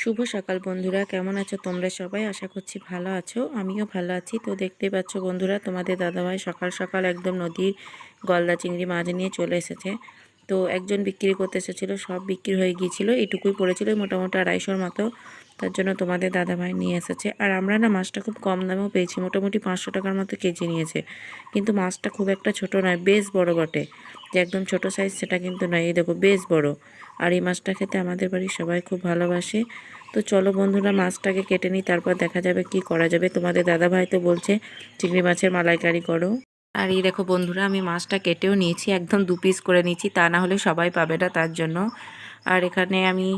শুভ সকাল বন্ধুরা, কেমন আছো তোমরা সবাই? আশা করছি ভালো আছো, আমিও ভালো আছি। তো দেখতে পাচ্ছ বন্ধুরা, তোমাদের দাদাভাই সকাল সকাল একদম নদীর গলদা চিংড়ি মাছ নিয়ে চলে এসেছে। তো একজন বিক্রি করতে এসেছিল, সব বিক্রি হয়ে গিয়েছিল, এটুকুই পড়েছিল, মোটামুটি আড়াইশোর মতো। তার জন্য তোমাদের দাদাভাই নিয়ে এসেছে। আর আমরা না মাছটা খুব কম দামেও পেয়েছি, মোটামুটি পাঁচশো টাকার মতো কেজি নিয়েছে। কিন্তু মাছটা খুব একটা ছোট নয়, বেশ বড় বটে। যে একদম ছোট সাইজ সেটা কিন্তু নয়, এই দেখো বেশ বড়। আর এই মাছটা খেতে আমাদের বাড়ির সবাই খুব ভালোবাসে। তো চলো বন্ধুরা, মাছটাকে কেটে নিই, তারপর দেখা যাবে কি করা যাবে। তোমাদের দাদাভাই তো বলছে, চিংড়ি মাছের মালাইকারি করো। আর এই দেখো বন্ধুরা, আমি মাছটা কেটেও নিয়েছি, একদম দু পিস করে নিয়েছি, তা না হলে সবাই পাবে না তার জন্য। আর এখানে আমি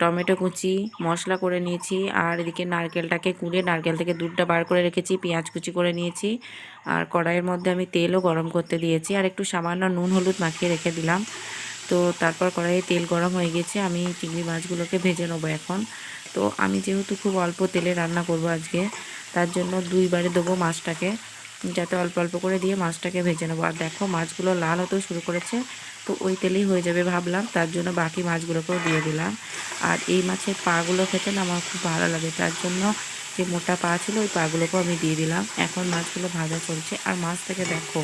টমেটো কুচি, মশলা করে নিয়েছি, আর এদিকে নারকেলটাকে কুড়ে, নারকেল থেকে দুধটা বার করে রেখেছি, পেঁয়াজ কুচি করে নিয়েছি, আর কড়াইয়ের মধ্যে আমি তেলও গরম করতে দিয়েছি, আর একটু সামান্য নুন হলুদ মাখিয়ে রেখে দিলাম। তো তারপর কড়াইয়ে তেল গরম হয়ে গেছে, আমি চিংড়ি মাছগুলোকে ভেজে নেব এখন। তো আমি যেহেতু খুব অল্প তেলে রান্না করব আজকে, তার জন্য দুইবারে দেবো মাছটাকে, যাতে অল্প অল্প করে দিয়ে মাছটাকে ভেজে নেব। আর দেখো, মাছগুলো লাল হতেও শুরু করেছে তো ওই তেলেই হয়ে যাবে ভাবলাম, তার জন্য বাকি মাছগুলোকেও দিয়ে দিলাম। আর এই মাছের পাগুলো খেতে না আমার খুব ভালো লাগে, তার জন্য যে মোটা পা ছিল ওই পাগুলোকেও আমি দিয়ে দিলাম। এখন মাছগুলো ভাজা চলছে। আর মাছ থেকে দেখো,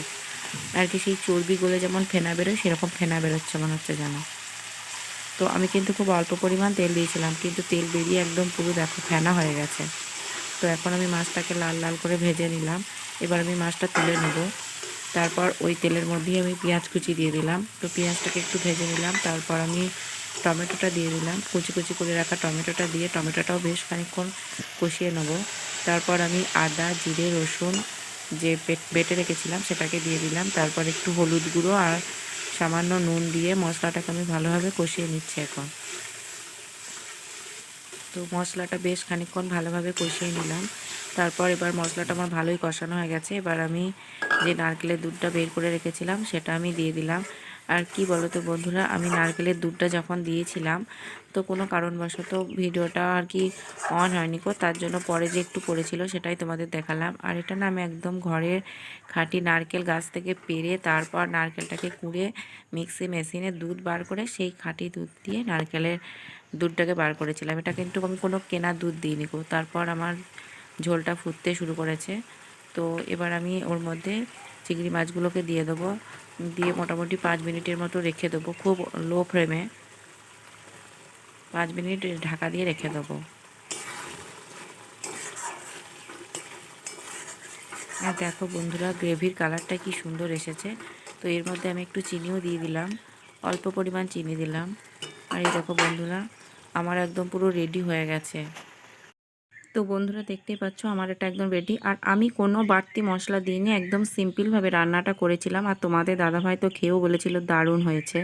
আর কি সেই চর্বিগুলো যেমন ফেনা বেরোয়, সেরকম ফেনা বেরোচ্ছে মনে হচ্ছে যেন। তো আমি কিন্তু খুব অল্প পরিমাণ তেল দিয়েছিলাম, কিন্তু তেল বেরিয়ে একদম পুরো দেখো ফেনা হয়ে গেছে। তো এখন আমি মাছটাকে লাল লাল করে ভেজে নিলাম। এবার আমি মাছটা তুলে নেব। তারপর ওই তেলের মধ্যেই আমি পেঁয়াজ কুচি দিয়ে দিলাম। তো পেঁয়াজটাকে একটু ভেজে নিলাম, তারপর আমি টমেটোটা দিয়ে দিলাম। কুচি কুচি করে রাখা টমেটোটা দিয়ে টমেটোটাও বেশ খানিকক্ষণ কষিয়ে নেব। তারপর আমি আদা, জিরে, রসুন যে বেটে রেখেছিলাম সেটাকে দিয়ে দিলাম। তারপর একটু হলুদ গুঁড়ো আর সামান্য নুন দিয়ে মশলাটাকে আমি ভালোভাবে কষিয়ে নিচ্ছি এখন। তো মশলাটা বেশ খানিকক্ষণ ভালোভাবে কষিয়ে নিলাম। তারপর এবার মশলাটা আমার ভালোই কষানো হয়ে গেছে। এবার আমি যে নারকেলের দুধটা বের করে রেখেছিলাম, সেটা আমি দিয়ে দিলাম। আর কি বলো তো বন্ধুরা, আমি নারকেলের দুধটা যখন দিয়েছিলাম, তো কোনো কারণবশত ভিডিওটা আর কি অন হয়নি কো, তার জন্য পরে যে একটু পড়েছিল সেটাই তোমাদের দেখালাম। আর এটা না আমি একদম ঘরের খাঁটি নারকেল গাছ থেকে পেরে তারপর নারকেলটাকে কুড়ে মিক্সি মেশিনে দুধ বার করে সেই খাঁটি দুধ দিয়ে নারকেলের দুধটাকে বার করেছিলাম। এটা কিন্তু আমি কোনো কেনা দুধ দিইনি গো তারপর আমার ঝোলটা ফুটতে শুরু করেছে। তো এবার আমি ওর মধ্যে চিংড়ি মাছগুলোকে দিয়ে দেবো। দিয়ে মোটামুটি পাঁচ মিনিটের মতো রেখে দেবো খুব লো ফ্লেমে পাঁচ মিনিট ঢাকা দিয়ে রেখে দেবো। আর দেখো বন্ধুরা, গ্রেভির কালারটা কি সুন্দর এসেছে। তো এর মধ্যে আমি একটু চিনিও দিয়ে দিলাম, অল্প পরিমাণ চিনি দিলাম। আর এই দেখো বন্ধুরা, আমার একদম পুরো রেডি হয়ে গেছে। তো বন্ধুরা দেখতেই পাচ্ছ, আমার এটা একদম রেডি আর আমি কোনো বাড়তি মশলা দিইনি, একদম সিম্পলভাবে রান্নাটা করেছিলাম। আর তোমাদের দাদাভাই তো খেয়েও বলেছিল দারুণ হয়েছে।